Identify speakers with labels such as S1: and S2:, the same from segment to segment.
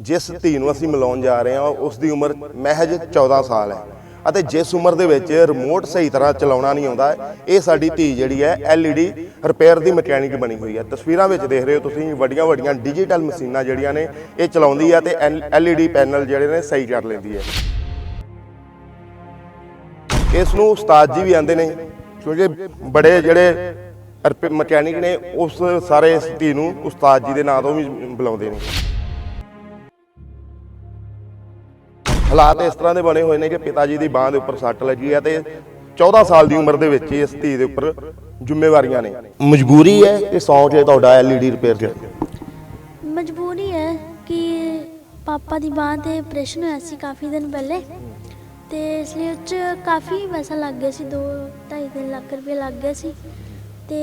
S1: ਜਿਸ ਧੀ ਨੂੰ ਅਸੀਂ ਮਿਲਾਉਣ ਜਾ ਰਹੇ ਹਾਂ ਉਸ ਦੀ ਉਮਰ ਮਹਿਜ 14 ਸਾਲ ਹੈ। ਅਤੇ ਜਿਸ ਉਮਰ ਦੇ ਵਿੱਚ ਰਿਮੋਟ ਸਹੀ ਤਰ੍ਹਾਂ ਚਲਾਉਣਾ ਨਹੀਂ ਆਉਂਦਾ ਇਹ ਸਾਡੀ ਧੀ ਜਿਹੜੀ ਹੈ LED ਰਿਪੇਅਰ ਦੀ ਮਕੈਨਿਕ ਬਣੀ ਹੋਈ ਹੈ। ਤਸਵੀਰਾਂ ਵਿੱਚ ਦੇਖ ਰਹੇ ਹੋ ਤੁਸੀਂ ਵੱਡੀਆਂ ਵੱਡੀਆਂ ਡਿਜੀਟਲ ਮਸ਼ੀਨਾਂ ਜਿਹੜੀਆਂ ਨੇ ਇਹ ਚਲਾਉਂਦੀ ਹੈ ਤੇ LED ਪੈਨਲ ਜਿਹੜੇ ਨੇ ਸਹੀ ਕਰ ਲੈਂਦੀ ਹੈ। ਇਸ ਨੂੰ ਉਸਤਾਦ ਜੀ ਵੀ ਆਂਦੇ ਨੇ ਕਿਉਂਕਿ ਬੜੇ ਜਿਹੜੇ ਮਕੈਨਿਕ ਨੇ ਉਸ ਸਾਰੇ ਇਸ ਧੀ ਨੂੰ ਉਸਤਾਦ ਜੀ ਦੇ ਨਾਂ ਤੋਂ ਵੀ ਬੁਲਾਉਂਦੇ ਨੇ। ਹਾਲਾਤ ਇਸ ਤਰ੍ਹਾਂ ਦੇ ਬਣੇ ਹੋਏ ਨੇ ਕਿ ਪਿਤਾ ਜੀ ਦੀ ਬਾਹ ਦੇ ਉੱਪਰ ਸੱਟ ਲੱਗੀ ਹੈ ਤੇ 14 ਸਾਲ ਦੀ ਉਮਰ ਦੇ ਵਿੱਚ ਇਸ ਧੀ ਦੇ ਉੱਪਰ ਜ਼ਿੰਮੇਵਾਰੀਆਂ ਨੇ। ਮਜਬੂਰੀ ਹੈ ਕਿ ਸੌਂਕ ਹੈ ਤੁਹਾਡਾ ਐਲਈਡੀ ਰਿਪੇਅਰ ਕਰ?
S2: ਮਜਬੂਰੀ ਹੈ ਕਿ ਪਾਪਾ ਦੀ ਬਾਂਹ ਤੇ ਆਪਰੇਸ਼ਨ ਹੋਇਆ ਸੀ ਕਾਫੀ ਦਿਨ ਪਹਿਲੇ ਤੇ ਇਸ ਲਈ ਉੱਚ ਕਾਫੀ ਪੈਸਾ ਲੱਗ ਗਿਆ ਸੀ 2 2.5 ਲੱਖ ਰੁਪਏ ਲੱਗ ਗਿਆ ਸੀ ਤੇ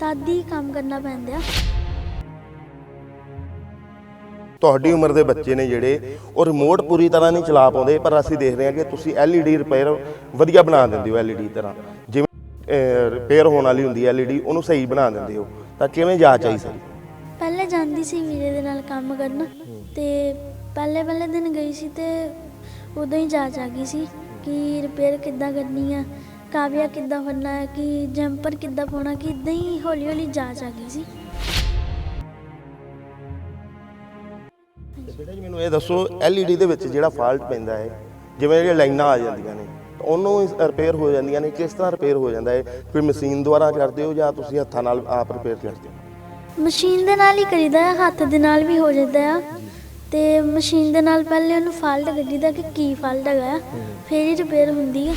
S2: ਤਦ ਹੀ ਕੰਮ ਕਰਨਾ ਪੈਂਦਾ।
S1: ਤੁਹਾਡੀ ਉਮਰ ਦੇ ਬੱਚੇ ਨੇ ਜਿਹੜੇ, ਉਹ ਰਿਮੋਟ ਪੂਰੀ ਤਰ੍ਹਾਂ ਨਹੀਂ ਚਲਾ ਪਾਉਂਦੇ, ਪਰ ਅਸੀਂ ਦੇਖ ਰਹੇ ਹਾਂ ਕਿ ਤੁਸੀਂ ਐਲਈਡੀ ਰਿਪੇਅਰ ਵਧੀਆ ਬਣਾ ਦਿੰਦੇ ਹੋ ਐਲਈਡੀ ਤਰ੍ਹਾਂ। ਜਿਵੇਂ ਰਿਪੇਅਰ ਹੋਣ ਵਾਲੀ ਹੁੰਦੀ ਹੈ ਐਲਈਡੀ ਉਹਨੂੰ ਸਹੀ ਬਣਾ ਦਿੰਦੇ ਹੋ। ਤਾਂ ਕਿਵੇਂ ਜਾਂਚ ਆਈ ਸਰ
S2: ਪਹਿਲੇ ਜਾਂਦੀ ਸੀ ਵੀਰੇ ਦੇ ਨਾਲ ਕੰਮ ਕਰਨ ਤੇ ਪਹਿਲੇ ਪਹਿਲੇ ਦਿਨ ਗਈ ਸੀ ਤੇ ਉਦੋਂ ਹੀ ਜਾਂਚ ਆ ਗਈ ਸੀ ਕਿ ਰਿਪੇਅਰ ਕਿੱਦਾਂ ਕਰਨੀ ਆ, ਕਾਵਿਆ ਕਿੱਦਾਂ ਫੜਨਾ ਹੈ ਕਿ ਜੰਪਰ ਕਿੱਦਾਂ ਪਾਉਣਾ, ਕਿ ਇਦਾਂ ਹੀ ਹੌਲੀ ਹੌਲੀ ਜਾਂਚ ਆ ਗਈ ਸੀ।
S1: ਬੇਟਾ ਜੀ ਮੈਨੂੰ ਇਹ ਦੱਸੋ ਐਲਈਡੀ ਦੇ ਵਿੱਚ ਜਿਹੜਾ ਫਾਲਟ ਪੈਂਦਾ ਹੈ ਜਿਵੇਂ ਜਿਹੜੀਆਂ ਲਾਈਨਾਂ ਆ ਜਾਂਦੀਆਂ ਨੇ ਤਾਂ ਉਹਨੂੰ ਰਿਪੇਅਰ ਹੋ ਜਾਂਦੀਆਂ ਨੇ ਕਿਸ ਤਰ੍ਹਾਂ ਰਿਪੇਅਰ ਹੋ ਜਾਂਦਾ ਹੈ? ਕੋਈ ਮਸ਼ੀਨ ਦੁਆਰਾ ਕਰਦੇ ਹੋ ਜਾਂ ਤੁਸੀਂ ਹੱਥਾਂ ਨਾਲ ਆਪ ਰਿਪੇਅਰ ਕਰਦੇ ਹੋ?
S2: ਮਸ਼ੀਨ ਦੇ ਨਾਲ ਹੀ ਕਰੀਦਾ ਹੈ ਹੱਥ ਦੇ ਨਾਲ ਵੀ ਹੋ ਜਾਂਦਾ ਆ। ਤੇ ਮਸ਼ੀਨ ਦੇ ਨਾਲ ਪਹਿਲੇ ਉਹਨੂੰ ਫਾਲਟ ਕੱਢੀਦਾ ਕਿ ਕੀ ਫਾਲਟ ਹੈਗਾ ਫਿਰ ਹੀ ਰਿਪੇਅਰ ਹੁੰਦੀ ਹੈ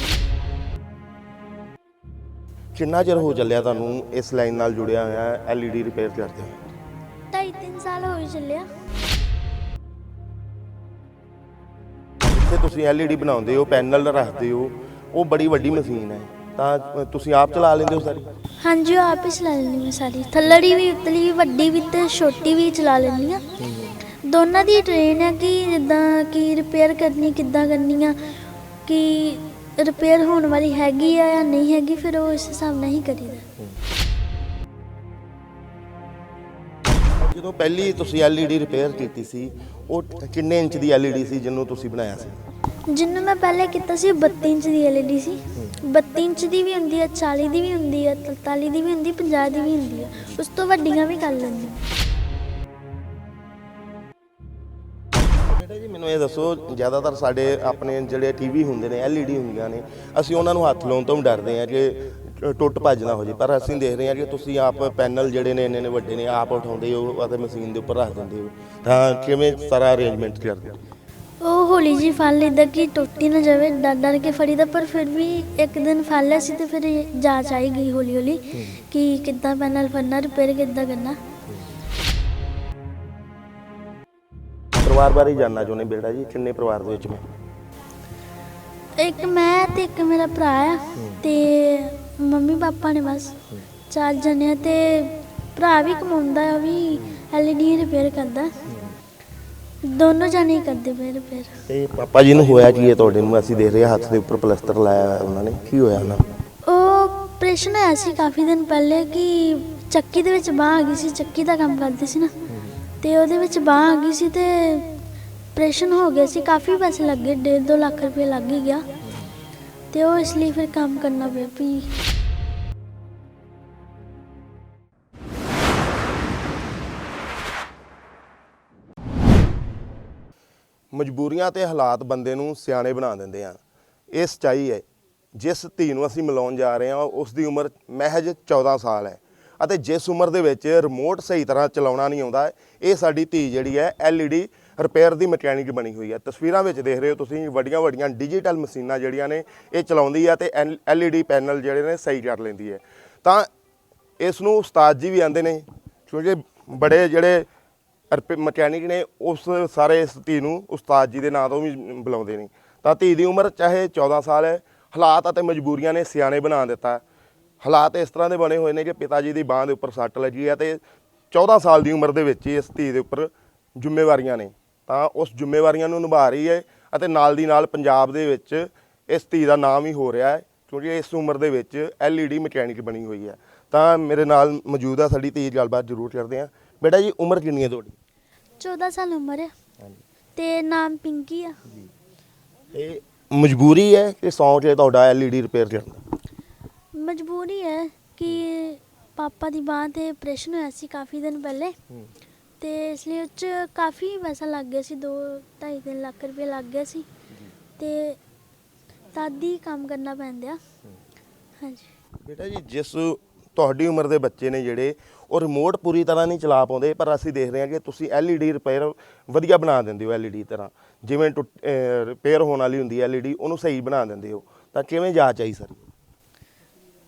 S1: ਕਿੰਨਾ ਚਿਰ ਹੋ ਚੱਲਿਆ ਤੁਹਾਨੂੰ ਇਸ ਲਾਈਨ ਨਾਲ ਜੁੜਿਆ ਹੋਇਆ ਐਲਈਡੀ ਰਿਪੇਅਰ ਕਰਦੇ ਹੋ
S2: ਢਾਈ ਤਿੰਨ ਸਾਲ ਹੋ ਹੀ ਚੱਲਿਆ।
S1: ਤੁਸੀਂ ਐਲਈਡੀ ਬਣਾਉਂਦੇ ਹੋ, ਪੈਨਲ ਰੱਖਦੇ ਹੋ, ਉਹ ਬੜੀ ਵੱਡੀ ਮਸ਼ੀਨ ਹੈ। ਤਾਂ ਤੁਸੀਂ ਆਪ ਚਲਾ ਲੈਂਦੇ ਹੋ ਸਾਰੀ?
S2: ਹਾਂਜੀ, ਉਹ ਆਪ ਹੀ ਚਲਾ ਲੈਂਦੀ ਮੈਂ ਸਾਰੀ। ਥੱਲੜੀ ਵੀ, ਉਤਲੀ ਵੀ, ਵੱਡੀ ਵੀ ਤੇ ਛੋਟੀ ਵੀ ਚਲਾ ਲੈਂਦੀ ਆ ਦੋਨਾਂ ਦੀ ਟ੍ਰੇਨ ਹੈ ਕਿ ਜਿੱਦਾਂ ਕਿ ਰਿਪੇਅਰ ਕਰਨੀ, ਕਿੱਦਾਂ ਕਰਨੀ ਆ, ਕਿ ਰਿਪੇਅਰ ਹੋਣ ਵਾਲੀ ਹੈਗੀ ਆ ਜਾਂ ਨਹੀਂ ਹੈਗੀ, ਫਿਰ ਉਹ ਇਸ ਹਿਸਾਬ ਨਾਲ ਹੀ ਕਰੀਦਾ।
S1: ਜਦੋਂ ਪਹਿਲੀ ਤੁਸੀਂ ਐਲਈਡੀ ਰਿਪੇਅਰ ਕੀਤੀ ਸੀ ਉਹ ਕਿੰਨੇ ਇੰਚ ਦੀ ਐਲਈਡੀ ਸੀ ਜਿਹਨੂੰ ਤੁਸੀਂ ਬਣਾਇਆ ਸੀ?
S2: ਜਿੰਨੂੰ ਮੈਂ ਪਹਿਲੇ ਕੀਤਾ ਸੀ ਉਹ 32 ਇੰਚ ਦੀ LED ਸੀ। 32 ਇੰਚ ਦੀ ਵੀ ਹੁੰਦੀ ਹੈ 40 ਦੀ ਵੀ ਹੁੰਦੀ ਹੈ 43 ਦੀ ਵੀ ਹੁੰਦੀ 50 ਦੀ ਵੀ ਹੁੰਦੀ ਹੈ ਉਸ ਤੋਂ ਵੱਡੀਆਂ ਵੀ ਕਰ ਲੈਂਦੀ
S1: ਬੇਟਾ ਜੀ ਮੈਨੂੰ ਇਹ ਦੱਸੋ ਜ਼ਿਆਦਾਤਰ ਸਾਡੇ ਆਪਣੇ ਜਿਹੜੇ ਟੀਵੀ ਹੁੰਦੇ ਨੇ ਐਲਈਡੀ ਹੁੰਦੀਆਂ ਨੇ ਅਸੀਂ ਉਹਨਾਂ ਨੂੰ ਹੱਥ ਲਾਉਣ ਤੋਂ ਡਰਦੇ ਹਾਂ ਕਿ ਟੁੱਟ ਭੱਜ ਨਾ ਹੋ ਜੇ ਪਰ ਅਸੀਂ ਦੇਖ ਰਹੇ ਹਾਂ ਕਿ ਤੁਸੀਂ ਆਪ ਪੈਨਲ ਜਿਹੜੇ ਨੇ ਇੰਨੇ ਨੇ ਵੱਡੇ ਨੇ ਆਪ ਉਠਾਉਂਦੇ ਹੋ ਅਤੇ ਮਸ਼ੀਨ ਦੇ ਉੱਪਰ ਰੱਖ ਦਿੰਦੇ ਹੋ। ਤਾਂ ਕਿਵੇਂ ਸਾਰਾ ਅਰੇਂਜਮੈਂਟ ਕਰਦੇ ਹੋ?
S2: ਉਹ ਹੌਲੀ ਜੀ ਫੜ ਲਈਦਾ ਕਿ ਟੁੱਟ ਨਾ ਜਾਵੇ ਡਰ ਡਰ ਕੇ ਫੜੀਦਾ ਪਰ ਫਿਰ ਵੀ ਇੱਕ ਦਿਨ ਫੜ ਲਿਆ ਸੀ ਤੇ ਫਿਰ ਜਾਂਚ ਆਈ ਗਈ ਹੌਲੀ ਹੌਲੀ ਕਿ ਕਿੱਦਾਂ ਪੈਨਲ ਫੜਨਾ ਰਿਪੇਅਰ ਕਿੱਦਾਂ ਕਰਨਾ।
S1: ਪਰਿਵਾਰ ਬਾਰੇ ਜਾਣਨਾ ਚਾਹੁੰਦੇ ਬੇਟਾ ਜੀ? ਕਿੰਨੇ ਪਰਿਵਾਰ ਦੇ ਵਿੱਚ ਮੈਂ?
S2: ਇੱਕ ਮੈਂ ਤੇ ਇੱਕ ਮੇਰਾ ਭਰਾ ਆ ਤੇ ਮੰਮੀ ਪਾਪਾ ਨੇ ਬਸ ਚਾਰ ਜਣੇ ਆ ਤੇ ਭਰਾ ਵੀ ਕਮਾਉਂਦਾ ਆ ਉਹ ਵੀ ਐਲਈਡੀ ਰਿਪੇਅਰ ਕਰਦਾ। ਦੋਨੋਂ ਜਾਣੇ ਹੀ ਕਰਦੇ ਪਏ ਰਿਪੇਅਰ
S1: ਤੇ ਪਾਪਾ ਜੀ ਨੂੰ ਹੋਇਆ ਕੀ ਹੈ ਤੁਹਾਡੇ ਨੂੰ? ਅਸੀਂ ਦੇਖ ਰਹੇ ਹਾਂ ਹੱਥ ਦੇ ਉੱਪਰ ਪਲਸਤਰ ਲਾਇਆ ਹੋਇਆ ਉਹਨਾਂ ਨੇ। ਕੀ ਹੋਇਆ ਉਹਨਾਂ ਨੂੰ?
S2: ਉਹ ਆਪਰੇਸ਼ਨ ਹੋਇਆ ਸੀ ਕਾਫੀ ਦਿਨ ਪਹਿਲੇ ਕਿ ਚੱਕੀ ਦੇ ਵਿੱਚ ਬਾਹ ਆ ਗਈ ਸੀ ਚੱਕੀ ਦਾ ਕੰਮ ਕਰਦੇ ਸੀ ਨਾ। ਤੇ ਉਹਦੇ ਵਿੱਚ ਬਾਹ ਆ ਗਈ ਸੀ ਤੇ ਆਪਰੇਸ਼ਨ ਹੋ ਗਿਆ ਸੀ। ਕਾਫੀ ਪੈਸੇ ਲੱਗੇ 1.5 ਲੱਖ ਰੁਪਏ ਲੱਗ ਹੀ ਗਿਆ। ਤੇ ਉਹ ਇਸ ਲਈ ਫਿਰ ਕੰਮ ਕਰਨਾ ਪਿਆ ਵੀ
S1: ਮਜਬੂਰੀਆਂ ਤੇ ਹਾਲਾਤ ਬੰਦੇ ਨੂੰ ਸਿਆਣੇ ਬਣਾ ਦਿੰਦੇ ਆ। ਇਹ ਸੱਚਾਈ ਹੈ। ਜਿਸ ਧੀ ਨੂੰ ਅਸੀਂ ਮਿਲਾਉਣ ਜਾ ਰਹੇ ਹਾਂ, ਉਸ ਦੀ ਉਮਰ ਮਹਿਜ 14 ਸਾਲ ਹੈ ਅਤੇ ਜਿਸ ਉਮਰ ਦੇ ਵਿੱਚ ਰਿਮੋਟ ਸਹੀ ਤਰ੍ਹਾਂ ਚਲਾਉਣਾ ਨਹੀਂ ਆਉਂਦਾ, ਇਹ ਸਾਡੀ ਧੀ ਜਿਹੜੀ ਹੈ LED ਰਿਪੇਅਰ ਦੀ ਮਕੈਨਿਕ ਬਣੀ ਹੋਈ ਹੈ। ਤਸਵੀਰਾਂ ਵਿੱਚ ਦੇਖ ਰਹੇ ਹੋ ਤੁਸੀਂ, ਵੱਡੀਆਂ ਵੱਡੀਆਂ ਡਿਜੀਟਲ ਮਸ਼ੀਨਾਂ ਜਿਹੜੀਆਂ ਨੇ, ਇਹ ਚਲਾਉਂਦੀ ਹੈ ਤੇ LED ਪੈਨਲ ਜਿਹੜੇ ਨੇ, ਸਹੀ ਕਰ ਲੈਂਦੀ ਹੈ। ਤਾਂ ਇਸ ਨੂੰ ਉਸਤਾਦ ਜੀ ਵੀ ਆਂਦੇ ਨੇ, ਕਿਉਂਕਿ ਬੜੇ ਜਿਹੜੇ ਮਕੈਨਿਕ ਨੇ ਉਸ ਸਾਰੇ ਇਸ ਧੀ ਨੂੰ ਉਸਤਾਦ ਜੀ ਦੇ ਨਾਂ ਤੋਂ ਵੀ ਬੁਲਾਉਂਦੇ ਨੇ। ਤਾਂ ਧੀ ਦੀ ਉਮਰ ਚਾਹੇ 14 ਸਾਲ ਹੈ, ਹਾਲਾਤ ਅਤੇ ਮਜਬੂਰੀਆਂ ਨੇ ਸਿਆਣੇ ਬਣਾ ਦਿੱਤਾ। ਹਾਲਾਤ ਇਸ ਤਰ੍ਹਾਂ ਦੇ ਬਣੇ ਹੋਏ ਨੇ ਕਿ ਪਿਤਾ ਜੀ ਦੀ ਬਾਹ ਦੇ ਉੱਪਰ ਸੱਟ ਲੱਗੀ ਹੈ ਤੇ 14 ਸਾਲ ਦੀ ਉਮਰ ਦੇ ਵਿੱਚ ਹੀ ਇਸ ਧੀ ਦੇ ਉੱਪਰ ਜ਼ਿੰਮੇਵਾਰੀਆਂ ਨੇ। ਤਾਂ ਉਸ ਜ਼ਿੰਮੇਵਾਰੀਆਂ ਨੂੰ ਨਿਭਾ ਰਹੀ ਹੈ ਅਤੇ ਨਾਲ ਦੀ ਨਾਲ ਪੰਜਾਬ ਦੇ ਵਿੱਚ ਇਸ ਧੀ ਦਾ ਨਾਮ ਹੀ ਹੋ ਰਿਹਾ ਹੈ, ਕਿਉਂਕਿ ਇਸ ਉਮਰ ਦੇ ਵਿੱਚ LED ਮਕੈਨਿਕ ਬਣੀ ਹੋਈ ਹੈ। ਤਾਂ ਮੇਰੇ ਨਾਲ ਮੌਜੂਦ ਆ ਸਾਡੀ ਧੀ, ਗੱਲਬਾਤ ਜ਼ਰੂਰ ਕਰਦੇ ਹਾਂ। ਬੇਟਾ ਜੀ ਉਮਰ ਕਿੰਨੀ ਹੈ ਤੁਹਾਡੀ?
S2: 14 ਸਾਲ ਉਮਰ ਹੈ।
S1: ਹਾਂਜੀ।
S2: ਤੇ ਨਾਮ ਪਿੰਕੀ ਆ।
S1: ਜੀ। ਇਹ ਮਜਬੂਰੀ ਹੈ ਕਿ ਸੌਂਚ ਹੈ ਤੁਹਾਡਾ ਐਲਈਡੀ ਰਿਪੇਅਰ ਕਰਨ ਦਾ?
S2: ਮਜਬੂਰੀ ਹੈ ਕਿ ਪਾਪਾ ਦੀ ਬਾਂਹ ਤੇ ਆਪਰੇਸ਼ਨ ਹੋਇਆ ਸੀ ਕਾਫੀ ਦਿਨ ਪਹਿਲੇ। ਤੇ ਇਸ ਲਈ ਉਹ 'ਚ ਕਾਫੀ ਪੈਸਾ ਲੱਗ ਗਿਆ ਸੀ 2 2.5 ਲੱਖ ਰੁਪਏ ਲੱਗ ਗਿਆ ਸੀ। ਤੇ ਤਦ ਹੀ ਕੰਮ ਕਰਨਾ ਪੈਂਦਾ। ਹਾਂਜੀ।
S1: ਬੇਟਾ ਜੀ ਜਿਸ ਤੁਹਾਡੀ ਉਮਰ ਦੇ ਬੱਚੇ ਨੇ ਜਿਹੜੇ ਉਹ ਰਿਮੋਟ ਪੂਰੀ ਤਰ੍ਹਾਂ ਨਹੀਂ ਚਲਾ ਪਾਉਂਦੇ ਪਰ ਅਸੀਂ ਦੇਖ ਰਹੇ ਹਾਂ ਕਿ ਤੁਸੀਂ ਐਲਈਡੀ ਰਿਪੇਅਰ ਵਧੀਆ ਬਣਾ ਦਿੰਦੇ ਹੋ ਐਲਈਡੀ ਤਰ੍ਹਾਂ। ਜਿਵੇਂ ਰਿਪੇਅਰ ਹੋਣ ਵਾਲੀ ਹੁੰਦੀ ਹੈ ਐਲਈਡੀ ਉਹਨੂੰ ਸਹੀ ਬਣਾ ਦਿੰਦੇ ਹੋ। ਤਾਂ ਕਿਵੇਂ ਜਾਂਚ ਆਈ ਸਰ?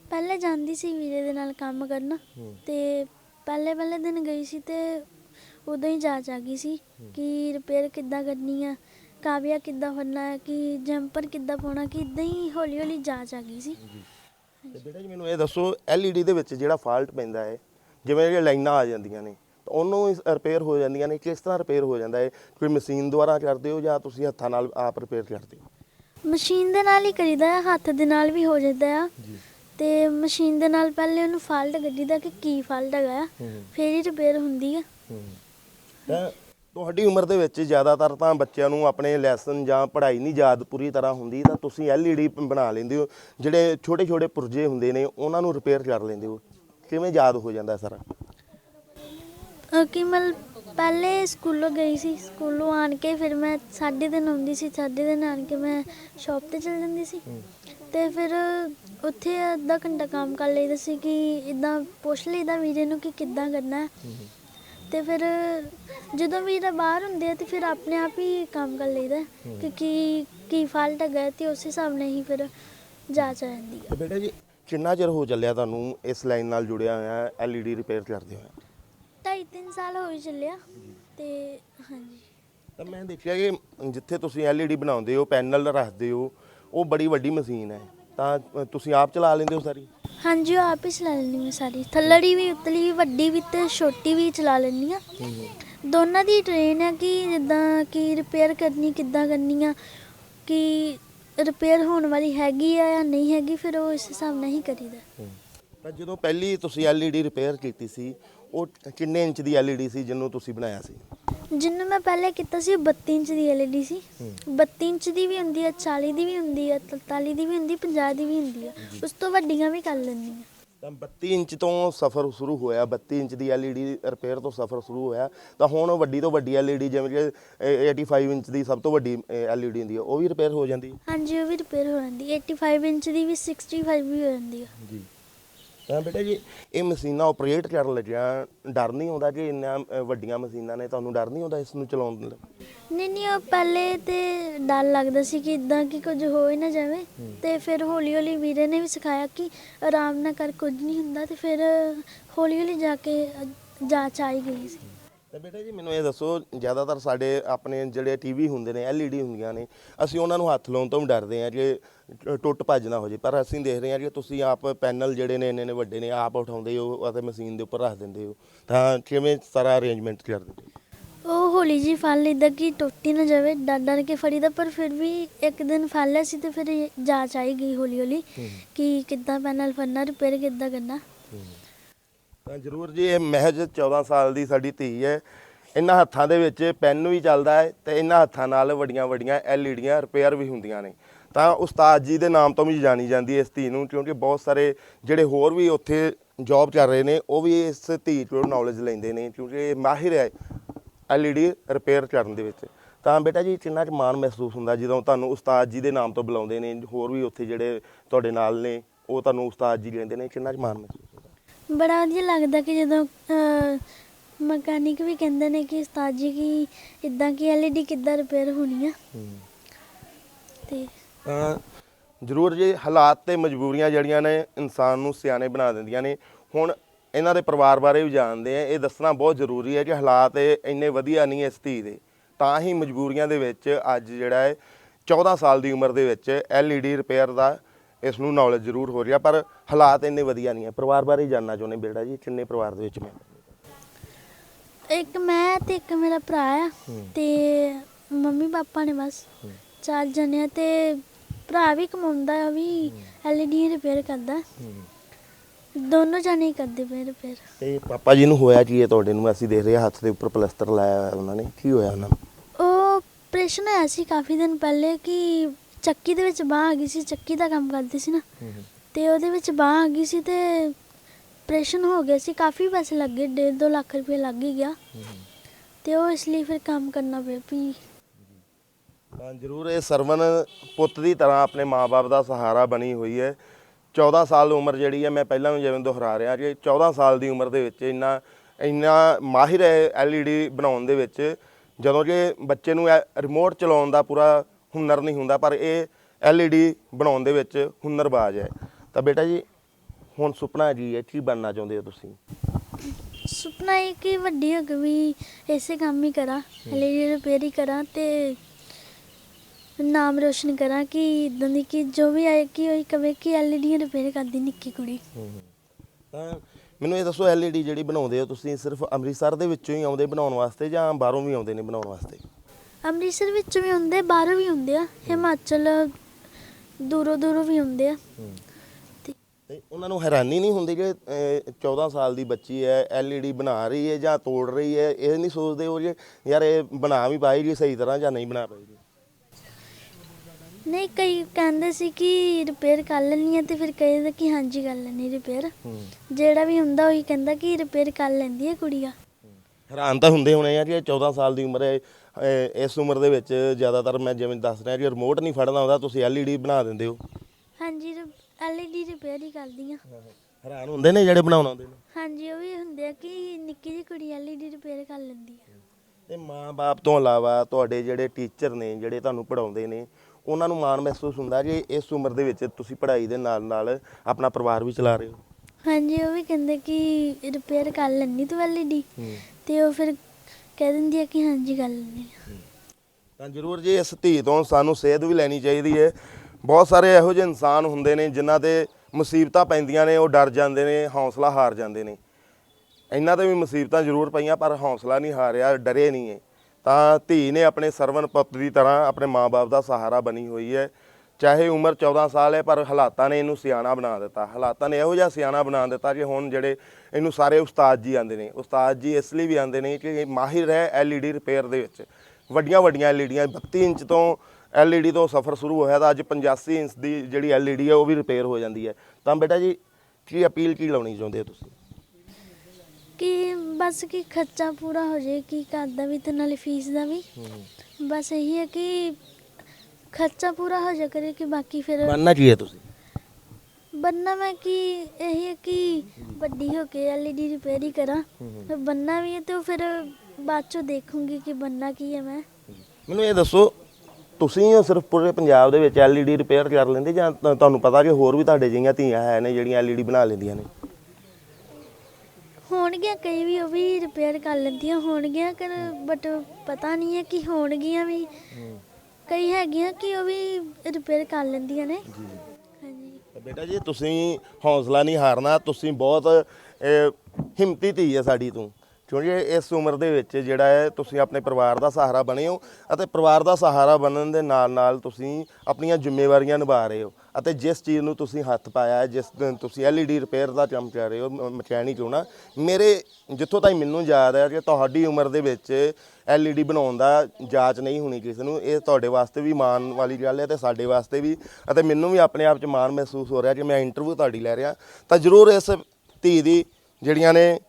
S2: ਪਹਿਲੇ ਜਾਂਦੀ ਸੀ ਵੀਰੇ ਦੇ ਨਾਲ ਕੰਮ ਕਰਨ ਤੇ ਪਹਿਲੇ ਪਹਿਲੇ ਦਿਨ ਗਈ ਸੀ ਤੇ ਉਦੋਂ ਹੀ ਜਾਂਚ ਆ ਗਈ ਸੀ ਕਿ ਰਿਪੇਅਰ ਕਿੱਦਾਂ ਕਰਨੀ ਆ ਕਾਵਿਆ ਕਿੱਦਾਂ ਫੜਨਾ ਹੈ ਕਿ ਜੰਪਰ ਕਿੱਦਾਂ ਪਾਉਣਾ ਕਿ ਇਦਾਂ ਹੀ ਹੌਲੀ ਹੌਲੀ ਜਾਂਚ ਆ ਗਈ ਸੀ।
S1: ਤੇ ਬੇਟਾ ਜੀ ਮੈਨੂੰ ਇਹ ਦੱਸੋ ਐਲਈਡੀ ਦੇ ਵਿੱਚ ਜਿਹੜਾ ਫਾਲਟ ਪੈਂਦਾ ਹੈ ਜਿਵੇਂ ਜਿਹੜੀਆਂ ਲਾਈਨਾਂ ਆ ਜਾਂਦੀਆਂ ਨੇ ਤਾਂ ਉਹਨੂੰ ਰਿਪੇਅਰ ਹੋ ਜਾਂਦੀਆਂ ਨੇ ਕਿਸ ਤਰ੍ਹਾਂ ਰਿਪੇਅਰ ਹੋ ਜਾਂਦਾ ਹੈ? ਕੋਈ ਮਸ਼ੀਨ ਦੁਆਰਾ ਕਰਦੇ ਹੋ ਜਾਂ ਤੁਸੀਂ ਹੱਥਾਂ ਨਾਲ ਆਪ ਰਿਪੇਅਰ ਕਰਦੇ ਹੋ?
S2: ਮਸ਼ੀਨ ਦੇ ਨਾਲ ਹੀ ਕਰੀਦਾ ਹੈ ਹੱਥ ਦੇ ਨਾਲ ਵੀ ਹੋ ਜਾਂਦਾ ਆ।
S1: ਜੀ।
S2: ਤੇ ਮਸ਼ੀਨ ਦੇ ਨਾਲ ਪਹਿਲੇ ਉਹਨੂੰ ਫਾਲਟ ਕੱਢੀਦਾ ਕਿ ਕੀ ਫਾਲਟ ਹੈਗਾ ਆ। ਫੇਰ ਹੀ ਰਿਪੇਅਰ ਹੁੰਦੀ ਆ।
S1: ਤਾਂ ਤੁਹਾਡੀ ਉਮਰ ਦੇ ਵਿੱਚ ਜ਼ਿਆਦਾਤਰ ਤਾਂ ਬੱਚਿਆਂ ਨੂੰ ਆਪਣੇ ਲੈਸਨ ਜਾਂ ਪੜ੍ਹਾਈ ਨਹੀਂ ਯਾਦ ਪੂਰੀ ਤਰ੍ਹਾਂ ਹੁੰਦੀ ਤਾਂ ਤੁਸੀਂ ਐਲਈਡੀ ਬਣਾ ਲੈਂਦੇ ਹੋ ਜਿਹੜੇ ਛੋਟੇ ਛੋਟੇ ਪੁਰਜੇ ਹੁੰਦੇ ਨੇ ਉਹਨਾਂ ਨੂੰ ਰਿਪੇਅਰ ਕਰ ਲੈਂਦੇ ਹੋ। ਕਿਵੇਂ ਯਾਦ ਹੋ ਜਾਂਦਾ ਸਾਰਾ?
S2: ਕਿ ਪਹਿਲੇ ਸਕੂਲੋਂ ਗਈ ਸੀ ਸਕੂਲੋਂ ਆਣ ਕੇ ਫਿਰ ਮੈਂ ਸਾਢੇ ਦਿਨ ਆਉਂਦੀ ਸੀ ਸਾਢੇ ਦਿਨ ਆਣ ਕੇ ਮੈਂ ਸ਼ਾਪ ਤੇ ਚਲ ਜਾਂਦੀ ਸੀ। ਤੇ ਫਿਰ ਉੱਥੇ ਅੱਧਾ ਘੰਟਾ ਕੰਮ ਕਰ ਲਈਦਾ ਸੀ ਕਿ ਇਦਾਂ ਪੁੱਛ ਲਈਦਾ ਵੀਰੇ ਨੂੰ ਕਿ ਕਿੱਦਾਂ ਕਰਨਾ ਤੇ ਫਿਰ ਜਦੋਂ ਵੀਰਾ ਬਾਹਰ ਹੁੰਦੇ ਆ ਤੇ ਫਿਰ ਆਪਣੇ ਆਪ ਹੀ ਕੰਮ ਕਰ ਲਈਦਾ ਕਿ ਕੀ ਕੀ ਫਾਲਟ ਹੈਗਾ ਤੇ ਉਸ ਹਿਸਾਬ ਨਾਲ ਹੀ ਫਿਰ ਜਾਂਚ ਜਾਂਦੀ ਆ।
S1: ਤੇ ਬੇਟਾ ਜੀ ਕਿੰਨਾ ਚਿਰ ਹੋ ਚੱਲਿਆ ਤੁਹਾਨੂੰ ਇਸ ਲਾਈਨ ਨਾਲ ਜੁੜਿਆ ਹੋਇਆ ਐਲਈਡੀ ਰਿਪੇਅਰ ਕਰਦੇ ਹੋਏ
S2: ਢਾਈ ਤਿੰਨ ਸਾਲ ਹੋ ਹੀ ਚੱਲਿਆ ਤੇ ਹਾਂਜੀ।
S1: ਤਾਂ ਮੈਂ ਦੇਖਿਆ ਕਿ ਜਿੱਥੇ ਤੁਸੀਂ ਐਲਈਡੀ ਬਣਾਉਂਦੇ ਹੋ ਪੈਨਲ ਰੱਖਦੇ ਹੋ ਉਹ ਬੜੀ ਵੱਡੀ ਮਸ਼ੀਨ ਹੈ। ਤਾਂ ਅ, ਤੁਸੀਂ ਆਪ ਚਲਾ ਲੈਂਦੇ ਹੋ ਸਾਰੀ?
S2: ਹਾਂਜੀ ਉਹ ਆਪ ਹੀ ਚਲਾ ਲੈਂਦੀ ਮੈਂ ਸਾਰੀ। ਥੱਲੜੀ ਵੀ ਉਤਲੀ ਵੀ ਵੱਡੀ ਵੀ ਤੇ ਛੋਟੀ ਵੀ ਚਲਾ ਲੈਂਦੀ ਆ ਦੋਨਾਂ ਦੀ ਟ੍ਰੇਨ ਹੈ ਕਿ ਜਿੱਦਾਂ ਕਿ ਰਿਪੇਅਰ ਕਰਨੀ ਕਿੱਦਾਂ ਕਰਨੀ ਆ ਕਿ ਰਿਪੇਅਰ ਹੋਣ ਵਾਲੀ ਹੈਗੀ ਆ ਜਾਂ ਨਹੀਂ ਹੈਗੀ ਫਿਰ ਉਹ ਇਸ ਹਿਸਾਬ ਨਾਲ ਹੀ ਕਰੀਦਾ।
S1: ਤਾਂ ਜਦੋਂ ਪਹਿਲੀ ਤੁਸੀਂ ਐਲਈਡੀ ਰਿਪੇਅਰ ਕੀਤੀ ਸੀ ਉਹ ਕਿੰਨੇ ਇੰਚ ਦੀ ਐਲਈਡੀ ਸੀ ਜਿਹਨੂੰ ਤੁਸੀਂ ਬਣਾਇਆ ਸੀ?
S2: ਜਿੰਨੂੰ ਮੈਂ ਪਹਿਲੇ ਕੀਤਾ ਸੀ ਉਹ 32 ਇੰਚ ਦੀ LED ਸੀ। 32 ਇੰਚ ਦੀ ਵੀ ਹੁੰਦੀ ਹੈ 40 ਦੀ ਵੀ ਹੁੰਦੀ ਹੈ 43 ਦੀ ਵੀ ਹੁੰਦੀ 50 ਦੀ ਵੀ ਹੁੰਦੀ ਹੈ ਉਸ ਤੋਂ ਵੱਡੀਆਂ ਵੀ ਕਰ ਲੈਂਦੀ ਆ।
S1: ਤਾਂ 32 ਇੰਚ ਤੋਂ ਸਫ਼ਰ ਸ਼ੁਰੂ ਹੋਇਆ 32 ਇੰਚ ਦੀ ਐਲਈਡੀ ਰਿਪੇਅਰ ਤੋਂ ਸਫ਼ਰ ਸ਼ੁਰੂ ਹੋਇਆ। ਤਾਂ ਹੁਣ ਵੱਡੀ ਤੋਂ ਵੱਡੀ ਐਲਈਡੀ ਜਿਵੇਂ ਕਿ ਅ, 85 ਇੰਚ ਦੀ ਸਭ ਤੋਂ ਵੱਡੀ ਐਲਈਡੀ ਹੁੰਦੀ ਹੈ ਉਹ ਵੀ ਰਿਪੇਅਰ ਹੋ ਜਾਂਦੀ? ਹੈ
S2: ਹਾਂਜੀ ਉਹ ਵੀ ਰਿਪੇਅਰ ਹੋ ਜਾਂਦੀ। 85 ਇੰਚ ਦੀ ਵੀ 65 ਵੀ ਹੋ ਜਾਂਦੀ ਆ।
S1: ਜੀ। ਤਾਂ ਬੇਟਾ ਜੀ ਇਹ ਮਸ਼ੀਨਾਂ ਆਪਰੇਟ ਕਰਨ ਲੱਗਿਆ ਡਰ ਨਹੀਂ ਆਉਂਦਾ ਕਿ ਇੰਨਾ ਅ, ਵੱਡੀਆਂ ਮਸ਼ੀਨਾਂ ਨੇ ਤੁਹਾਨੂੰ ਡਰ ਨਹੀਂ ਆਉਂਦਾ ਇਸ ਨੂੰ ਚਲਾਉਣ ਲਈ?
S2: ਨਹੀਂ ਨਹੀਂ ਉਹ ਪਹਿਲੇ ਤੇ ਡਰ ਲੱਗਦਾ ਸੀ ਕਿ ਇਦਾਂ ਕਿ ਕੁਝ ਹੋ ਹੀ ਨਾ ਜਾਵੇ। ਤੇ ਫਿਰ ਹੌਲੀ ਹੌਲੀ ਵੀਰੇ ਨੇ ਵੀ ਸਿਖਾਇਆ ਕਿ ਆਰਾਮ ਨਾਲ ਕਰ ਕੁਝ ਨਹੀਂ ਹੁੰਦਾ ਤੇ ਫਿਰ ਹੌਲੀ ਹੌਲੀ ਜਾ ਕੇ ਅ- ਜਾਂਚ ਆਈ ਗਈ ਸੀ।
S1: ਤੇ ਬੇਟਾ ਜੀ ਮੈਨੂੰ ਇਹ ਦੱਸੋ ਜ਼ਿਆਦਾਤਰ ਸਾਡੇ ਆਪਣੇ ਜਿਹੜੇ ਟੀਵੀ ਹੁੰਦੇ ਨੇ ਐਲਈਡੀ ਹੁੰਦੀਆਂ ਨੇ ਅਸੀਂ ਉਹਨਾਂ ਨੂੰ ਹੱਥ ਲਾਉਣ ਤੋਂ ਵੀ ਡਰਦੇ ਆ ਟ- ਟੁੱਟ ਭੱਜ ਨਾ ਹੋ ਜੇ। ਪਰ ਅਸੀਂ ਦੇਖ ਰਹੇ ਹਾਂ ਕਿ ਤੁਸੀਂ ਆਪ ਪੈਨਲ ਜਿਹੜੇ ਨੇ ਇੰਨੇ ਨੇ ਵੱਡੇ ਨੇ ਆਪ ਉਠਾਉਂਦੇ ਹੋ ਅਤੇ ਮਸ਼ੀਨ ਦੇ ਉੱਪਰ ਰੱਖ ਦਿੰਦੇ ਹੋ ਤਾਂ ਕਿਵੇਂ ਸਾਰਾ ਅਰੇਂਜਮੈਂਟ ਕਰਦੇ ਹੋ?
S2: ਉਹ ਹੌਲੀ ਜੀ ਫੜ ਲਈਦਾ ਕਿ ਟੁੱਟ ਨਾ ਜਾਵੇ ਡਰ ਡਰ ਕੇ ਫੜੀਦਾ ਪਰ ਫਿਰ ਵੀ ਇੱਕ ਦਿਨ ਫੜ ਲਿਆ ਸੀ ਤੇ ਫਿਰ ਜਾਂਚ ਆਈ ਗਈ ਹੌਲੀ ਹੌਲੀ ਕਿ ਕਿੱਦਾਂ ਪੈਨਲ ਫੜਨਾ ਰਿਪੇਅਰ ਕਿੱਦਾਂ ਕਰਨਾ।
S1: ਤਾਂ ਜ਼ਰੂਰ ਜੀ, ਇਹ ਮਹਿਜ 14 ਸਾਲ ਦੀ ਸਾਡੀ ਧੀ ਹੈ। ਇਹਨਾਂ ਹੱਥਾਂ ਦੇ ਵਿੱਚ ਪੈਨ ਵੀ ਚੱਲਦਾ ਹੈ ਤੇ ਇਹਨਾਂ ਹੱਥਾਂ ਨਾਲ ਵੱਡੀਆਂ ਵੱਡੀਆਂ ਐਲਈਡੀਆਂ ਰਿਪੇਅਰ ਵੀ ਹੁੰਦੀਆਂ ਨੇ। ਤਾਂ ਉਸਤਾਦ ਜੀ ਦੇ ਨਾਮ ਤੋਂ ਵੀ ਜਾਣੀ ਜਾਂਦੀ ਹੈ ਇਸ ਧੀ ਨੂੰ, ਕਿਉਂਕਿ ਬਹੁਤ ਸਾਰੇ ਜਿਹੜੇ ਹੋਰ ਵੀ ਉੱਥੇ ਜੌਬ ਕਰ ਰਹੇ ਨੇ, ਉਹ ਵੀ ਇਸ ਧੀ ਤੋਂ ਨੌਲੇਜ ਲੈਂਦੇ ਨੇ, ਕਿਉਂਕਿ ਇਹ ਮਾਹਿਰ ਹੈ ਐਲਈਡੀ ਰਿਪੇਅਰ ਕਰਨ ਦੇ ਵਿੱਚ। ਤਾਂ ਬੇਟਾ ਜੀ, ਕਿੰਨਾ 'ਚ ਮਾਣ ਮਹਿਸੂਸ ਹੁੰਦਾ ਜਦੋਂ ਤੁਹਾਨੂੰ ਉਸਤਾਦ ਜੀ ਦੇ ਨਾਮ ਤੋਂ ਬੁਲਾਉਂਦੇ ਨੇ, ਹੋਰ ਵੀ ਉੱਥੇ ਜਿਹੜੇ ਤੁਹਾਡੇ ਨਾਲ ਨੇ, ਉਹ ਤੁਹਾਨੂੰ ਉਸਤਾਦ ਜੀ ਕਹਿੰਦੇ ਨੇ, ਕਿੰਨਾ 'ਚ ਮਾਣ ਮਹਿਸੂਸ
S2: ਬੜਾ ਵਧੀਆ ਲੱਗਦਾ ਕਿ ਜਦੋਂ ਮਕੈਨਿਕ ਵੀ ਕਹਿੰਦੇ ਨੇ ਕਿ ਉਸਤਾਦ ਜੀ ਕੀ ਇਦਾਂ ਕੀ ਐਲਈਡੀ ਕਿੱਦਾਂ ਰਿਪੇਅਰ ਹੋਣੀ ਆ। ਤੇ
S1: ਜ਼ਰੂਰ ਜੀ ਹਾਲਾਤ ਤੇ ਮਜਬੂਰੀਆਂ ਜਿਹੜੀਆਂ ਨੇ ਇਨਸਾਨ ਨੂੰ ਸਿਆਣੇ ਬਣਾ ਦਿੰਦੀਆਂ ਨੇ ਹੁਣ ਇਹਨਾਂ ਦੇ ਪਰਿਵਾਰ ਬਾਰੇ ਵੀ ਜਾਣਦੇ ਆ ਇਹ ਦੱਸਣਾ ਬਹੁਤ ਜ਼ਰੂਰੀ ਹੈ ਕਿ ਹਾਲਾਤ ਇੰਨੇ ਵਧੀਆ ਨਹੀਂ ਇਸ ਧੀ ਦੇ। ਤਾਂ ਹੀ ਮਜਬੂਰੀਆਂ ਦੇ ਵਿੱਚ ਅੱਜ ਜਿਹੜਾ ਹੈ 14 ਸਾਲ ਦੀ ਉਮਰ ਦੇ ਵਿੱਚ ਐਲਈਡੀ ਰਿਪੇਅਰ ਦਾ ਇਸ ਨੂੰ ਨੌਲੇਜ ਜ਼ਰੂਰ ਹੋ ਰਿਹਾ ਪਰ ਹਾਲਾਤ ਇੰਨੇ ਵਧੀਆ ਨਹੀਂ ਹੈ ਪਰਿਵਾਰ ਬਾਰੇ ਹੀ ਜਾਣਨਾ ਚਾਹੁੰਦੇ ਬੇਟਾ ਜੀ ਕਿੰਨੇ ਪਰਿਵਾਰ ਦੇ ਵਿੱਚ ਮੈਂ?
S2: ਇੱਕ ਮੈਂ ਤੇ ਇੱਕ ਮੇਰਾ ਭਰਾ ਆ ਤੇ ਮੰਮੀ ਪਾਪਾ ਨੇ ਬਸ। ਚਾਰ ਜਣੇ ਆ ਤੇ ਭਰਾ ਵੀ ਕਮਾਉਂਦਾ ਆ ਵੀ ਐਲਈਡੀ ਰਿਪੇਅਰ ਕਰਦਾ। ਦੋਨੋਂ ਜਾਣੇ ਕਰਦੇ ਪਏ ਰਿਪੇਅਰ
S1: ਤੇ ਪਾਪਾ ਜੀ ਨੂੰ ਹੋਇਆ ਕੀ ਹੈ ਤੁਹਾਡੇ ਨੂੰ? ਅਸੀਂ ਦੇਖ ਰਹੇ ਹਾਂ ਹੱਥ ਦੇ ਉੱਪਰ ਪਲਸਤਰ ਲਾਇਆ ਹੋਇਆ ਉਹਨਾਂ ਨੇ। ਕੀ ਹੋਇਆ ਉਹਨਾਂ ਨੂੰ?
S2: ਉਹ ਆਪਰੇਸ਼ਨ ਹੋਇਆ ਸੀ ਕਾਫੀ ਦਿਨ ਪਹਿਲੇ ਕਿ ਚੱਕੀ ਦੇ ਵਿੱਚ ਬਾਹ ਆ ਗਈ ਸੀ ਚੱਕੀ ਦਾ ਕੰਮ ਕਰਦੇ ਸੀ ਨਾ। ਤੇ ਉਹਦੇ ਵਿੱਚ ਬਾਹ ਆ ਗਈ ਸੀ ਤੇ ਆਪਰੇਸ਼ਨ ਹੋ ਗਿਆ ਸੀ ਕਾਫੀ ਪੈਸੇ ਲੱਗੇ 1.5 ਲੱਖ ਰੁਪਏ ਲੱਗ ਹੀ ਗਿਆ। ਤੇ ਉਹ ਇਸ ਲਈ ਫਿਰ ਕੰਮ ਕਰਨਾ ਪਿਆ ਵੀ।
S1: ਤਾਂ ਜ਼ਰੂਰ ਇਹ ਸਰਵਨ ਪੁੱਤ ਦੀ ਤਰ੍ਹਾਂ ਆਪਣੇ ਮਾਪੇ ਦਾ ਸਹਾਰਾ ਬਣੀ ਹੋਈ ਹੈ। 14 ਸਾਲ ਉਮਰ ਜਿਹੜੀ ਹੈ ਮੈਂ ਪਹਿਲਾਂ ਵੀ ਜਿਵੇਂ ਦੁਹਰਾ ਰਿਹਾ ਕਿ 14 ਸਾਲ ਦੀ ਉਮਰ ਦੇ ਵਿੱਚ ਇੰਨਾ ਇੰਨਾ ਮਾਹਿਰ ਹੈ ਐਲਈਡੀ ਬਣਾਉਣ ਦੇ ਵਿੱਚ। ਜਦੋਂ ਕਿ ਬੱਚੇ ਨੂੰ ਰਿਮੋਟ ਚਲਾਉਣ ਦਾ ਪੂਰਾ ਹੁਨਰ ਨਹੀਂ ਹੁੰਦਾ ਪਰ ਇਹ ਐਲਈਡੀ ਬਣਾਉਣ ਦੇ ਵਿੱਚ ਹੁਨਰਬਾਜ਼ ਹੈ। ਤਾਂ ਬੇਟਾ ਜੀ ਹੁਣ ਸੁਪਨਾ ਜੀ ਹੈ ਕੀ ਬਣਨਾ ਚਾਹੁੰਦੇ ਹੋ ਤੁਸੀਂ?
S2: ਸੁਪਨਾ ਹੈ ਕਿ ਵੱਡੀ ਹੋ ਕੇ ਵੀ ਇਸੇ ਕੰਮ ਹੀ ਕਰਾਂ ਹਲੇ ਰਿਪੇਅਰ ਹੀ ਕਰਾਂ ਤੇ ਨਾਮ ਰੋਸ਼ਨ ਕਰਾਂ ਕਿ ਇਦਾਂ ਦੀ ਕਿ ਜੋ ਵੀ ਆਏ ਕਿ ਉਹ ਕਵੇ ਕਿ ਐਲਈਡੀ ਰਿਪੇਅਰ ਕਰਦੀ ਨਿੱਕੀ ਕੁੜੀ।
S1: ਤਾਂ ਮੈਨੂੰ ਇਹ ਦੱਸੋ ਐਲਈਡੀ ਜਿਹੜੀ ਬਣਾਉਂਦੇ ਹੋ ਤੁਸੀਂ ਸਿਰਫ ਅੰਮ੍ਰਿਤਸਰ ਦੇ ਵਿੱਚੋਂ ਹੀ ਆਉਂਦੇ ਬਣਾਉਣ ਵਾਸਤੇ ਜਾਂ ਬਾਹਰੋਂ ਵੀ ਆਉਂਦੇ ਨੇ ਬਣਾਉਣ ਵਾਸਤੇ?
S2: ਅੰਮ੍ਰਿਤਸਰ ਵਿੱਚ ਵੀ ਹੁੰਦੇ ਬਾਹਰੋਂ ਵੀ ਹੁੰਦੇ ਆ ਹਿਮਾਚਲ ਦੂਰੋਂ ਦੂਰੋਂ ਵੀ ਹੁੰਦੇ ਆ। ਤੇ
S1: ਉਹਨਾਂ ਨੂੰ ਹੈਰਾਨੀ ਨਹੀਂ ਹੁੰਦੀ ਕਿ ਅਹ, 14 ਸਾਲ ਦੀ ਬੱਚੀ ਹੈ ਐਲਈਡੀ ਬਣਾ ਰਹੀ ਹੈ ਜਾਂ ਤੋੜ ਰਹੀ ਹੈ ਇਹ ਨਹੀਂ ਸੋਚਦੇ ਉਹ ਜੇ ਯਾਰ ਇਹ ਬਣਾ ਵੀ ਪਾਏਗੀ ਸਹੀ ਤਰ੍ਹਾਂ ਜਾਂ ਨਹੀਂ ਬਣਾ ਪਾਏਗੀ
S2: ਨਹੀਂ ਕਈ ਕਹਿੰਦੇ ਸੀ ਕਿ ਰਿਪੇਅਰ ਕਰ ਲੈਣੀ ਹੈ ਤੇ ਫਿਰ ਕਹਿੰਦੇ ਕਿ ਹਾਂਜੀ ਕਰ ਲੈਣੀ ਰਿਪੇਅਰ ਜਿਹੜਾ ਵੀ ਹੁੰਦਾ ਉਹੀ ਕਹਿੰਦਾ ਕਿ ਰਿਪੇਅਰ ਕਰ ਲੈਂਦੀ ਹੈ ਕੁੜੀਆਂ।
S1: ਹੈਰਾਨ ਤਾਂ ਹੁੰਦੇ ਹੋਣੇ ਯਾਰ ਇਹ 14 ਸਾਲ ਦੀ ਉਮਰ ਹੈ ਇਸ ਉਮਰ ਦੇ ਵਿੱਚ ਜ਼ਿਆਦਾਤਰ ਮੈਂ ਜਿਵੇਂ ਦੱਸ ਰਿਹਾ ਕਿ ਰਿਮੋਟ ਨਹੀਂ ਫੜਨਾ ਆਉਂਦਾ ਤੁਸੀਂ ਐਲਈਡੀ ਬਣਾ ਦਿੰਦੇ ਹੋ।
S2: ਹਾਂਜੀ ਐਲਈਡੀ ਰਿਪੇਅਰ ਹੀ ਕਰਦੀਆਂ
S1: ਹੈਰਾਨ ਹੁੰਦੇ ਨੇ ਜਿਹੜੇ ਬਣਾਉਣ ਆਉਂਦੇ ਨੇ।
S2: ਹਾਂਜੀ ਉਹ ਵੀ ਹੁੰਦੇ ਆ ਕਿ ਨਿੱਕੀ ਜਿਹੀ ਕੁੜੀ ਐਲਈਡੀ ਰਿਪੇਅਰ ਕਰ ਲੈਂਦੀ
S1: ਤੇ ਮਾਂ-ਬਾਪ ਤੋਂ ਇਲਾਵਾ ਤੁਹਾਡੇ ਜਿਹੜੇ ਟੀਚਰ ਨੇ ਜਿਹੜੇ ਤੁਹਾਨੂੰ ਪੜਾਉਂਦੇ ਨੇ ਉਹਨਾਂ ਨੂੰ ਮਾਣ ਮਹਿਸੂਸ ਹੁੰਦਾ ਕਿ ਇਸ ਉਮਰ ਦੇ ਵਿੱਚ ਤੁਸੀਂ ਪੜ੍ਹਾਈ ਦੇ ਨਾਲ-ਨਾਲ ਆਪਣਾ ਪਰਿਵਾਰ ਵੀ ਚਲਾ ਰਹੇ ਹੋ?
S2: ਹਾਂਜੀ ਉਹ ਵੀ ਕਹਿੰਦੇ ਕਿ ਰਿਪੇਅਰ ਕਰ ਲੈਣੀ ਤੂੰ ਐਲਈਡੀ ਤੇ ਉਹ ਫਿਰ ਕਹਿ ਦਿੰਦੀ ਹੈ ਕਿ ਹਾਂਜੀ, ਗੱਲ ਨਹੀਂ
S1: ਤਾਂ ਜ਼ਰੂਰ ਜੀ, ਇਸ ਧੀ ਤੋਂ ਸਾਨੂੰ ਸੇਧ ਵੀ ਲੈਣੀ ਚਾਹੀਦੀ ਹੈ ਬਹੁਤ ਸਾਰੇ ਇਹੋ ਜਿਹੇ ਇਨਸਾਨ ਹੁੰਦੇ ਨੇ ਜਿਨ੍ਹਾਂ ਤੇ ਮੁਸੀਬਤਾਂ ਪੈਂਦੀਆਂ ਨੇ, ਉਹ ਡਰ ਜਾਂਦੇ ਨੇ, ਹੌਸਲਾ ਹਾਰ ਜਾਂਦੇ ਨੇ। ਇਹਨਾਂ ਤੇ ਵੀ ਮੁਸੀਬਤਾਂ ਜ਼ਰੂਰ ਪਈਆਂ, ਪਰ ਹੌਸਲਾ ਨਹੀਂ ਹਾਰਿਆ, ਡਰੇ ਨਹੀਂ ਹੈ ਤਾਂ ਧੀ ਨੇ ਆਪਣੇ ਸਰਵਨ ਪੁੱਤ ਦੀ ਤਰ੍ਹਾਂ ਆਪਣੇ ਮਾਪੇ ਦਾ ਸਹਾਰਾ ਬਣੀ ਹੋਈ ਹੈ ਚਾਹੇ ਉਮਰ 14 ਸਾਲ ਹੈ ਪਰ ਹਾਲਾਤਾਂ ਨੇ ਇਹਨੂੰ ਸਿਆਣਾ ਬਣਾ ਦਿੱਤਾ। ਹਾਲਾਤਾਂ ਨੇ ਇਹੋ ਜਿਹਾ ਸਿਆਣਾ ਬਣਾ ਦਿੱਤਾ ਕਿ ਹੁਣ ਜਿਹੜੇ ਇਹਨੂੰ ਸਾਰੇ ਉਸਤਾਦ ਜੀ ਆਂਦੇ ਨੇ। ਉਸਤਾਦ ਜੀ ਇਸ ਲਈ ਵੀ ਆਂਦੇ ਨੇ ਕਿ ਇਹ ਮਾਹਿਰ ਹੈ ਐਲਈਡੀ ਰਿਪੇਅਰ ਦੇ ਵਿੱਚ। ਵੱਡੀਆਂ ਵੱਡੀਆਂ ਐਲਈਡੀਆਂ 32 ਇੰਚ ਤੋਂ ਐਲਈਡੀ ਤੋਂ ਸਫ਼ਰ ਸ਼ੁਰੂ ਹੋਇਆ ਤਾਂ ਅੱਜ 85 ਇੰਚ ਦੀ ਜਿਹੜੀ ਐਲਈਡੀ ਹੈ ਉਹ ਵੀ ਰਿਪੇਅਰ ਹੋ ਜਾਂਦੀ ਹੈ। ਤਾਂ ਬੇਟਾ ਜੀ ਕੀ ਅਪੀਲ ਕੀ ਲਾਉਣੀ ਚਾਹੁੰਦੇ ਹੋ ਤੁਸੀਂ?
S2: ਕਿ ਬਸ ਕਿ ਖਰਚਾ ਪੂਰਾ ਹੋ ਜਾਏ ਕਿ ਘਰ ਦਾ ਵੀ ਤੇ ਨਾਲੇ ਫੀਸ ਦਾ ਵੀ। ਬਸ ਇਹੀ ਹੈ ਕਿ ਖਰਚਾ ਪੂਰਾ ਹੋ ਜਾ ਕਰੇ ਕਿ ਬਾਕੀ ਫਿਰ
S1: ਬਣਨਾ ਹੈ ਤੁਸੀਂ?
S2: ਬੰਨਾ ਮੈਂ ਕਿ ਇਹੀ ਹੈ ਕਿ ਵੱਡੀ ਹੋ ਕੇ ਐਲਈਡੀ ਰਿਪੇਅਰ ਹੀ ਕਰਾਂ। ਫਿਰ ਬੰਨਾ ਵੀ ਹੈ ਤੇ ਉਹ ਫਿਰ ਬਾਅਦ ਚੋਂ ਦੇਖੂੰਗੀ ਕਿ ਬੰਨਾ ਕੀ ਹੈ ਮੈਂ।
S1: ਮੈਨੂੰ ਇਹ ਦੱਸੋ ਤੁਸੀਂ ਹੀ ਸਿਰਫ ਪੂਰੇ ਪੰਜਾਬ ਦੇ ਵਿੱਚ ਐਲਈਡੀ ਰਿਪੇਅਰ ਕਰ ਲੈਂਦੇ ਜਾਂ ਤ- ਤੁਹਾਨੂੰ ਪਤਾ ਕਿ ਹੋਰ ਵੀ ਤੁਹਾਡੇ ਜਿਹੀਆਂ ਧੀਆਂ ਹੈ ਨੇ ਜਿਹੜੀਆਂ ਐਲਈਡੀ ਬਣਾ ਲੈਂਦੀਆਂ ਨੇ?
S2: ਹੋਣਗੀਆਂ ਕਈ ਵੀ ਉਹ ਵੀ ਰਿਪੇਅਰ ਕਰ ਲੈਂਦੀਆਂ ਹੋਣਗੀਆਂ ਕਰ ਬਟ ਪਤਾ ਨਹੀਂ ਹੈ ਕਿ ਹੋਣਗੀਆਂ ਵੀ। ਕਈ ਹੈਗੀਆਂ ਕਿ ਉਹ ਵੀ ਰਿਪੇਅਰ ਕਰ ਲੈਂਦੀਆਂ ਨੇ। ਹਾਂਜੀ।
S1: ਬੇਟਾ ਜੀ ਤੁਸੀਂ ਹੌਸਲਾ ਨਹੀਂ ਹਾਰਨਾ ਤੁਸੀਂ ਬਹੁਤ ਹਿੰਮਤੀ ਧੀ ਹੈ ਸਾਡੀ ਤੂੰ। ਕਿਉਂਕਿ ਇਸ ਉਮਰ ਦੇ ਵਿੱਚ ਜਿਹੜਾ ਹੈ, ਤੁਸੀਂ ਆਪਣੇ ਪਰਿਵਾਰ ਦਾ ਸਹਾਰਾ ਬਣੇ ਹੋ ਅਤੇ ਪਰਿਵਾਰ ਦਾ ਸਹਾਰਾ ਬਣਨ ਦੇ ਨਾਲ ਨਾਲ ਤੁਸੀਂ ਆਪਣੀਆਂ ਜ਼ਿੰਮੇਵਾਰੀਆਂ ਨਿਭਾ ਰਹੇ ਹੋ ਅਤੇ ਜਿਸ ਚੀਜ਼ ਨੂੰ ਤੁਸੀਂ ਹੱਥ ਪਾਇਆ ਹੈ, ਜਿਸ ਦਿਨ ਤੁਸੀਂ ਐਲਈਡੀ ਰਿਪੇਅਰ ਦਾ ਕੰਮ ਕਰ ਰਹੇ ਹੋ ਮਕੈਨਿਕ ਹੋਣਾ ਮੇਰੇ ਜਿੱਥੋਂ ਤਾਈਂ ਮੈਨੂੰ ਯਾਦ ਹੈ ਕਿ ਤੁਹਾਡੀ ਉਮਰ ਦੇ ਵਿੱਚ ਐਲਈਡੀ ਬਣਾਉਣ ਦਾ ਜਾਂਚ ਨਹੀਂ ਹੋਣੀ ਕਿਸੇ ਨੂੰ, ਇਹ ਤੁਹਾਡੇ ਵਾਸਤੇ ਵੀ ਮਾਣ ਵਾਲੀ ਗੱਲ ਹੈ ਤੇ ਸਾਡੇ ਵਾਸਤੇ ਵੀ ਅਤੇ ਮੈਨੂੰ ਵੀ ਆਪਣੇ ਆਪ 'ਚ ਮਾਣ ਮਹਿਸੂਸ ਹੋ ਰਿਹਾ ਕਿ ਮੈਂ ਇੰਟਰਵਿਊ ਤੁਹਾਡੀ ਲੈ ਰਿਹਾ। ਤਾਂ ਜ਼ਰੂਰ ਇਸ ਧੀ ਦੀ ਜਿਹੜੀਆਂ ਨੇ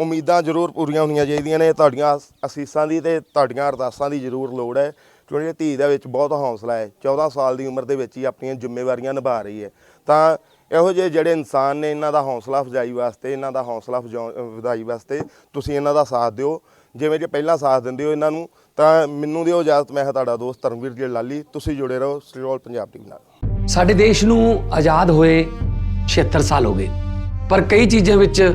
S1: ਉਮੀਦਾਂ ਜ਼ਰੂਰ ਪੂਰੀਆਂ ਹੋਣੀਆਂ ਚਾਹੀਦੀਆਂ ਨੇ, ਤੁਹਾਡੀਆਂ ਅਸ- ਅਸੀਸਾਂ ਦੀ ਤੇ ਤੁਹਾਡੀਆਂ ਅਰਦਾਸਾਂ ਦੀ ਜ਼ਰੂਰ ਲੋੜ ਹੈ। ਕਿਉਂਕਿ ਧੀ ਦੇ ਵਿੱਚ ਬਹੁਤ ਹੌਸਲਾ ਹੈ 14 ਸਾਲ ਦੀ ਉਮਰ ਦੇ ਵਿੱਚ ਹੀ ਆਪਣੀਆਂ ਜ਼ਿੰਮੇਵਾਰੀਆਂ ਨਿਭਾ ਰਹੀ ਹੈ। ਤਾਂ ਇਹੋ ਜਿਹੇ ਜਿਹੜੇ ਇਨਸਾਨ ਨੇ, ਇਹਨਾਂ ਦਾ ਹੌਸਲਾ ਫਜਾਈ ਵਾਸਤੇ, ਇਹਨਾਂ ਦਾ ਹੌਸਲਾ ਅਫਜ਼ਾ- ਵਧਾਈ ਵਾਸਤੇ ਤੁਸੀਂ ਇਹਨਾਂ ਦਾ ਸਾਥ ਦਿਓ। ਜਿਵੇਂ ਜੇ ਪਹਿਲਾਂ ਸਾਥ ਦਿੰਦੇ ਹੋ ਇਹਨਾਂ ਨੂੰ, ਤਾਂ ਮੈਨੂੰ ਦਿਓ ਇਜਾਜ਼ਤ, ਮੈਂ ਹਾਂ ਤੁਹਾਡਾ ਦੋਸਤ ਧਰਮਵੀਰ ਜੀ ਲਾਲੀ, ਤੁਸੀਂ ਜੁੜੇ ਰਹੋ ਸਟ੍ਰੀਓਲ ਪੰਜਾਬ ਟੀਵੀ ਨਾਲ।
S3: ਸਾਡੇ ਦੇਸ਼ ਨੂੰ ਆਜ਼ਾਦ ਹੋਏ 76 ਸਾਲ ਹੋ ਗਏ, ਪਰ ਕਈ ਚੀਜ਼ਾਂ ਵਿੱਚ